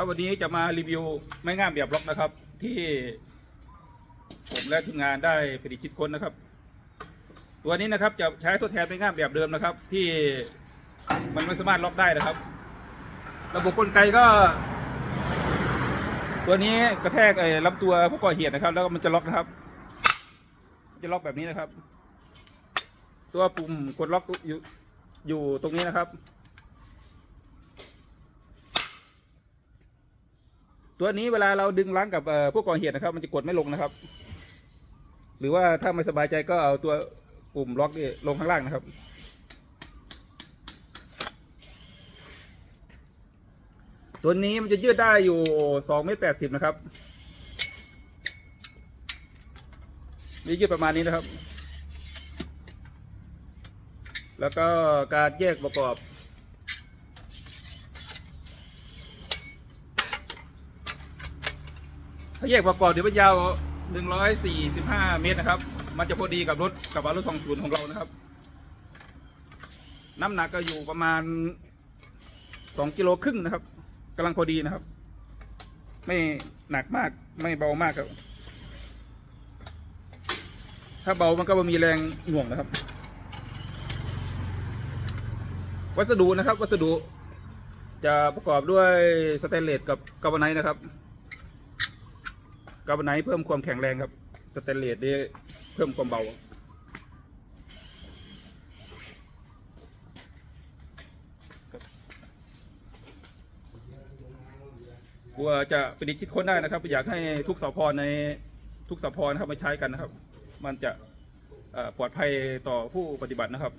ครับวันนี้จะมารีวิวไม้งามแบบล็อกนะครับ ที่ผมและทีมงานได้ผลิตคิดค้นนะครับ ตัวนี้นะครับจะใช้ทดแทนไม้งามแบบเดิมนะครับ ที่มันไม่สามารถล็อกได้นะครับ ระบบกลไกก็ ตัวนี้กระแทกไอ้ลำตัวผู้ก่อเหตุนะครับ แล้วก็มันจะล็อกนะครับ จะล็อกแบบนี้นะครับ ตัวปุ่มกดล็อกอยู่อยู่ตรงนี้นะครับ ตัวนี้เวลาเราดึงล้างกับผู้ก่อเหตุนะครับ มันจะกดไม่ลงนะครับ หรือว่าถ้าไม่สบายใจก็เอาตัวปุ่มล็อกนี่ลงข้างล่างนะครับ ตัวนี้มันจะยืดได้อยู่สองเมตรแปดสิบนะครับนี่ยืดประมาณนี้นะครับ แล้วก็การแยกประกอบ ถ้าแยกประกอบเดี๋ยวมันยาว 145 เมตรนะครับ มันจะพอดีกับรถกับรถทองศูนย์ของเรานะครับ น้ำหนักก็อยู่ประมาณ 2 กิโลครึ่งนะครับกำลังพอดีนะครับ ไม่หนักมากไม่เบามากครับ ถ้าเบามันก็ม่มีแรงหน่วงนะครับ วัสดุนะครับ วัสดุจะประกอบด้วยสแตนเลสกับกาบาไนท์นะครับ กาบไนเพิ่มความแข็งแรงครับสแตนเลสนี่เพิ่มความเบา กลัวจะปดิจิตค้นได้นะครับ อยากให้ทุกสพในทุกสพนะครับมาใช้กันนะครับ มันจะปลอดภัยต่อผู้ปฏิบัตินะครับ